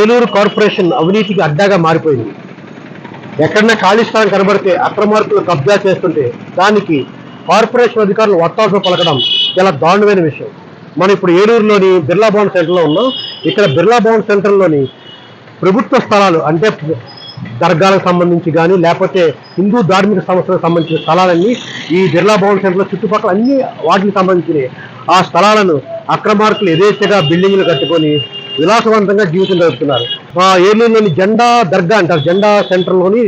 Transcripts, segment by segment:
Eluru corporation అవినీతికి అడ్డాగా మారిపోయింది. ఎక్కడన్నా ఖాళీ స్థలం కనబడితే అక్రమార్కులు కబ్జా చేస్తుంటే దానికి కార్పొరేషన్ అధికారులు వత్తాసు పలకడం చాలా దారుణమైన విషయం. మనం ఇప్పుడు ఏలూరులోని బిర్లా భవన్ సెంటర్లో ఉన్నాం. ఇక్కడ బిర్లా భవన్ సెంటర్లోని ప్రభుత్వ స్థలాలు అంటే దర్గాలకు సంబంధించి కానీ లేకపోతే హిందూ ధార్మిక సంస్థలకు సంబంధించిన స్థలాలన్నీ ఈ బిర్లా భవన్ సెంటర్లో చుట్టుపక్కల అన్ని వాటికి సంబంధించినవి. ఆ స్థలాలను అక్రమార్కులు యథేచ్ఛగా బిల్డింగ్లు కట్టుకొని విలాసవంతంగా జీవితం గడుపుతున్నారు. ఏలూరులోని జెండా దర్గా అంటారు. జెండా సెంటర్లోని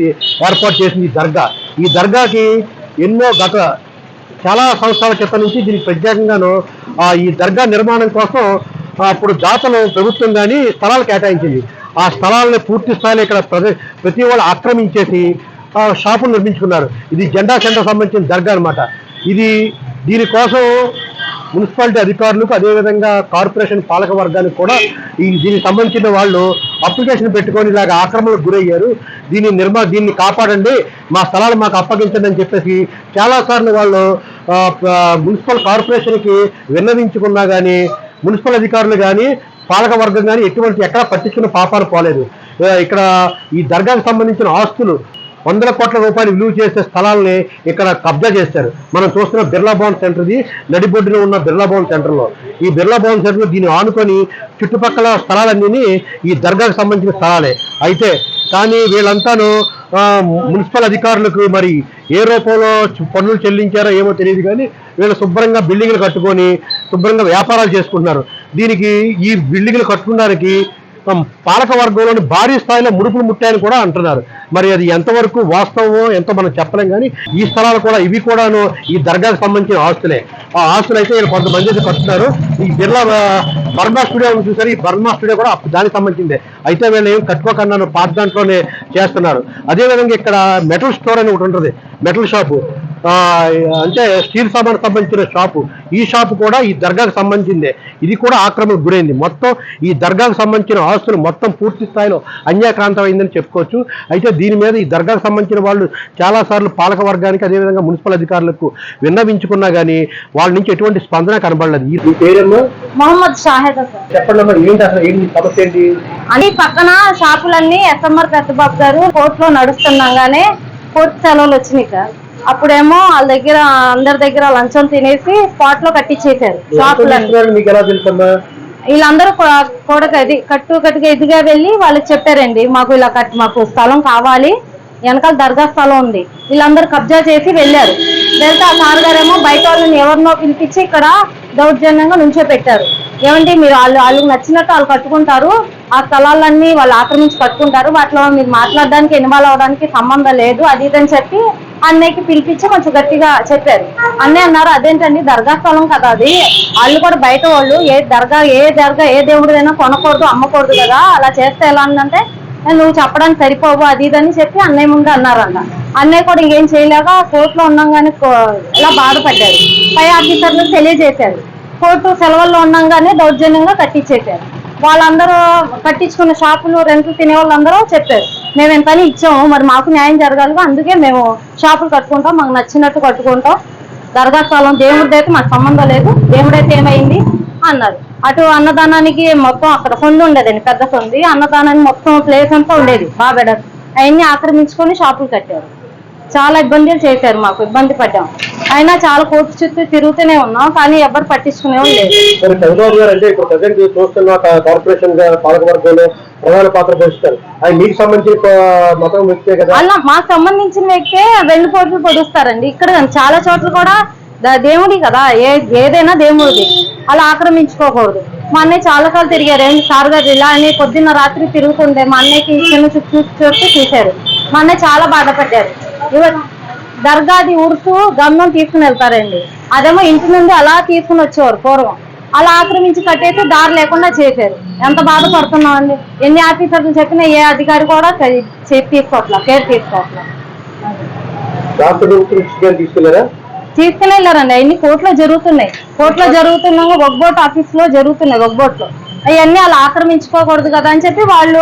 ఏర్పాటు చేసింది ఈ దర్గా. ఈ దర్గాకి ఎన్నో గత చాలా సంవత్సరాల క్రితం నుంచి దీనికి ప్రత్యేకంగాను ఆ, ఈ దర్గా నిర్మాణం కోసం అప్పుడు దాతలు ప్రభుత్వం కానీ స్థలాలు కేటాయించింది. ఆ స్థలాలను పూర్తి స్థాయిలో ఇక్కడ ప్రతి వాళ్ళు ఆక్రమించేసి ఆ, షాపులు నిర్మించుకున్నారు. ఇది జెండా సెంటర్ సంబంధించిన దర్గా అన్నమాట. ఇది దీనికోసం మున్సిపాలిటీ అధికారులకు అదేవిధంగా కార్పొరేషన్ పాలక వర్గానికి కూడా ఈ దీనికి సంబంధించిన వాళ్ళు అప్లికేషన్ పెట్టుకొని ఇలాగ ఆక్రమణకు గురయ్యారు. దీన్ని నిర్మా దీన్ని కాపాడండి. మా స్థలాలు మాకు అప్పగించండి అని చెప్పేసి చాలాసార్లు వాళ్ళు మున్సిపల్ కార్పొరేషన్కి విన్నవించుకున్నా కానీ మున్సిపల్ అధికారులు కానీ పాలక వర్గం కానీ ఎటువంటి ఎక్కడ పట్టించుకున్న పాపాలు పోలేదు. ఇక్కడ ఈ దర్గాకు సంబంధించిన ఆస్తులు వందల కోట్ల రూపాయలు విలువ చేసే స్థలాల్ని ఇక్కడ కబ్జా చేశారు. మనం చూస్తున్న బిర్లా భవన్ సెంటర్ది నడిబొడ్డులో ఉన్న బిర్లా భవన్ సెంటర్లో. ఈ బిర్లా భవన్ సెంటర్ దీన్ని ఆనుకొని చుట్టుపక్కల స్థలాలన్నీ ఈ దర్గాకు సంబంధించిన స్థలాలే. అయితే కానీ వీళ్ళంతాను మున్సిపల్ అధికారులకు మరి ఏ రూపంలో పన్నులు చెల్లించారో ఏమో తెలియదు కానీ వీళ్ళు శుభ్రంగా బిల్డింగ్లు కట్టుకొని శుభ్రంగా వ్యాపారాలు చేసుకుంటున్నారు. దీనికి ఈ బిల్డింగ్లు కట్టుకోవడానికి పాలక వర్గంలోని భారీ స్థాయిలో ముడుపులు ముట్టాయని కూడా అంటున్నారు. మరి అది ఎంతవరకు వాస్తవమో ఎంతో మనం చెప్పలేం కానీ ఈ స్థలాలు కూడా ఇవి కూడాను ఈ దర్గాకు సంబంధించిన ఆస్తులే. ఆ ఆస్తులు అయితే వీళ్ళు కొంతమంది అయితే కట్టున్నారు ఈ బిర్లా బర్మా స్టూడియో చూసారు. ఈ బర్మా స్టూడియో కూడా దానికి సంబంధించిందే. అయితే వీళ్ళు ఏం కట్టుకోకుండా పాత దాంట్లోనే చేస్తున్నారు. అదేవిధంగా ఇక్కడ మెటల్ స్టోర్ అని ఒకటి ఉంటుంది. Metal shop. అంటే స్టీల్ సామాన్ సంబంధించిన షాపు. ఈ షాపు కూడా ఈ దర్గాకు సంబంధించిందే. ఇది కూడా ఆక్రమణకు గురైంది. మొత్తం ఈ దర్గాకు సంబంధించిన ఆస్తులు మొత్తం పూర్తి స్థాయిలో అన్యాక్రాంతం అయిందని చెప్పుకోవచ్చు. అయితే దీని మీద ఈ దర్గాకు సంబంధించిన వాళ్ళు చాలా సార్లు పాలక వర్గానికి అదేవిధంగా మున్సిపల్ అధికారులకు విన్నవించుకున్నా కానీ వాళ్ళ నుంచి ఎటువంటి స్పందన కనబడలేదు. ఈ పేరమ్మా? మొహమ్మద్ షాహెద్ సార్. చెప్పండి అమ్మా ఏంటి అసలు ఏంటి సమస్య ఏంటి? అని పక్కన షాపులన్నీ ఎస్ఎంఆర్ పెద్దబాబు గారు కోర్టులో నడుస్తుండగానే కోర్టు సెలవులు వచ్చినాయి సార్. అప్పుడేమో వాళ్ళ దగ్గర అందరి దగ్గర లంచం తినేసి స్పాట్లో కట్టించేశారు వీళ్ళందరూ కూ- కూడా ఇది కట్టు కట్టుగా ఎదిగా వెళ్ళి వాళ్ళకి చెప్పారండి మాకు ఇలా కట్ మాకు స్థలం కావాలి వెనకాల దర్గా స్థలం ఉంది. వీళ్ళందరూ కబ్జా చేసి వెళ్ళారు. వెళ్తే ఆ సార్ గారేమో బయట వాళ్ళని ఎవరినో పిలిపించి ఇక్కడ దౌర్జన్యంగా నుంచో పెట్టారు ఏమంటే మీరు వాళ్ళు వాళ్ళకి నచ్చినట్టు వాళ్ళు కట్టుకుంటారు ఆ స్థలాలన్నీ వాళ్ళు ఆక్రమించి కట్టుకుంటారు వాటిలో మీరు మాట్లాడడానికి ఇన్వాల్వ్ అవడానికి సంబంధం లేదు అది ఇది అని చెప్పి అన్నయ్యకి పిలిపించి కొంచెం గట్టిగా చెప్పారు. అన్నయ్య అన్నారు అదేంటండి దర్గా స్థలం కదా అది. వాళ్ళు కూడా బయట వాళ్ళు ఏ దర్గా ఏ దర్గా ఏ దేవుడిదైనా కొనకూడదు అమ్మకూడదు కదా. అలా చేస్తే ఎలా ఉందంటే నువ్వు చెప్పడానికి సరిపోవు అది ఇది అని చెప్పి అన్నయ్య ముందు అన్నారంట. అన్నయ్య కూడా ఇంకేం చేయలేక కోర్టులో ఉన్నాగానే ఇలా బాధపడ్డారు. పై ఆఫీసర్లకు తెలియజేశారు. కోర్టు సెలవుల్లో ఉన్నాగానే దౌర్జన్యంగా కట్టించేశారు. వాళ్ళందరూ కట్టించుకున్న షాపులు రెంట్లు తినే వాళ్ళందరూ చెప్పారు. మేము ఎంతని ఇచ్చాము? మరి మాకు న్యాయం జరగాలిగా? అందుకే మేము షాపులు కట్టుకుంటాం మాకు నచ్చినట్టు కట్టుకుంటాం. దర్గా స్థలం దేవుడిది మాకు సంబంధం లేదు. దేవుడైతే ఏమైంది? అన్నారు. అటు అన్నదానానికి మొత్తం అక్కడ సొంది ఉండేదండి పెద్ద సొంది అన్నదానానికి మొత్తం ప్లేస్ అంతా ఉండేది బాబెడ అవన్నీ ఆక్రమించుకొని షాపులు కట్టారు. చాలా ఇబ్బందులు చేశారు మాకు ఇబ్బంది పడ్డాం. అయినా చాలా కోర్టు చుట్టూ తిరుగుతూనే ఉన్నాం కానీ ఎవరు పట్టించుకునే లేదు చంద్రబాబు గారు అంటే ఇప్పుడు ప్రజెంట్ చూస్తున్న కా- కార్పొరేషన్గా పాలక వర్గంలో ప్రధాన పాత్ర పోషిస్తారు. ఆయన మీకు సంబంధించి ప- మతం వ్యక్తే కదా? అలా మాకు సంబంధించిన వ్యక్తే వెండి పోట్లు పొడుస్తారండి. ఇక్కడ చాలా చోట్ల కూడా దేవుడి కదా ఏ ఏదైనా దేవుడిది. అలా ఆక్రమించుకోకూడదు. మా అన్నయ్య చాలా సార్లు తిరిగారు. ఏంటి సార్ గారు ఇలా అని పొద్దున్న రాత్రి తిరుగుతుండే మా అన్నయ్యకి చిన్న చుట్టూ చూసి చూశారు. మా అన్నయ్య చాలా బాధపడ్డారు. దర్గాది ఉడుతూ గమ్యం తీసుకుని వెళ్తారండి. అదేమో ఇంటి నుండి అలా తీసుకుని వచ్చేవారు పూర్వం. అలా ఆక్రమించి కట్టేసి దారి లేకుండా చేశారు. ఎంత బాధపడుతున్నాం అండి? ఎన్ని ఆఫీసర్లు చెప్పినా ఏ అధికారి కూడా తీసుకోవట్లా కేర్ తీసుకోవట్లా. వెళ్ళారండి అవన్నీ కోర్టులో జరుగుతున్నాయి. కోర్టులో జరుగుతున్నాగా ఒగ్గోట్ ఆఫీస్లో జరుగుతున్నాయి ఒగ్గోట్లో అవన్నీ అలా ఆక్రమించుకోకూడదు కదా అని చెప్పి వాళ్ళు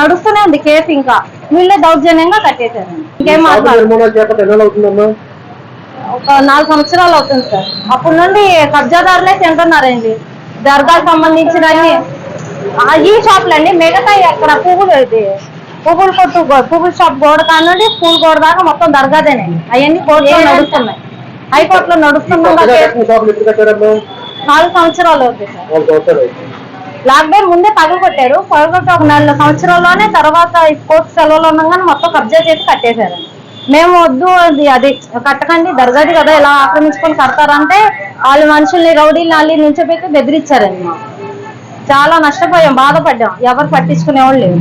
నడుస్తూనే ఉంది కేసు ఇంకా. వీళ్ళే దౌర్జన్యంగా కట్టేశారండి ఇంకేం అవుతుందమ్మా? ఒక నాలుగు సంవత్సరాలు అవుతుంది సార్. అప్పటి నుండి కబ్జాదారులే తింటున్నారండి. దర్గాకు సంబంధించిన ఆ, ఈ షాపులు అండి మిగతా అక్కడ పువ్వులు ఇది పువ్వులు కొట్టు పువ్వుల షాప్ గోడ కానుండి స్కూల్ గోడ దాకా మొత్తం దర్గాదేనే అవన్నీ కోర్టులో నడుస్తున్నాయి. హైకోర్టులో నడుస్తున్నాయి నాలుగు సంవత్సరాలు అవుతుంది సార్. నాలుగు సంవత్సరాలు లాక్డౌన్ ముందే పగలు కొట్టారు ఒక నెల సంవత్సరంలోనే తర్వాత కోర్టు సెలవులు ఉండగానే మొత్తం కబ్జా చేసి కట్టేశారు. మేము వద్దు అది అది కట్టకండి దర్గాది కదా ఇలా ఆక్రమించుకొని కడతారంటే వాళ్ళ మనుషుల్ని రౌడీలు వాళ్ళని నిల్చోబెట్టి బెదిరించారండి చాలా నష్టపోయాం బాధపడ్డాం. ఎవరు పట్టించుకునేవాళ్ళు లేవు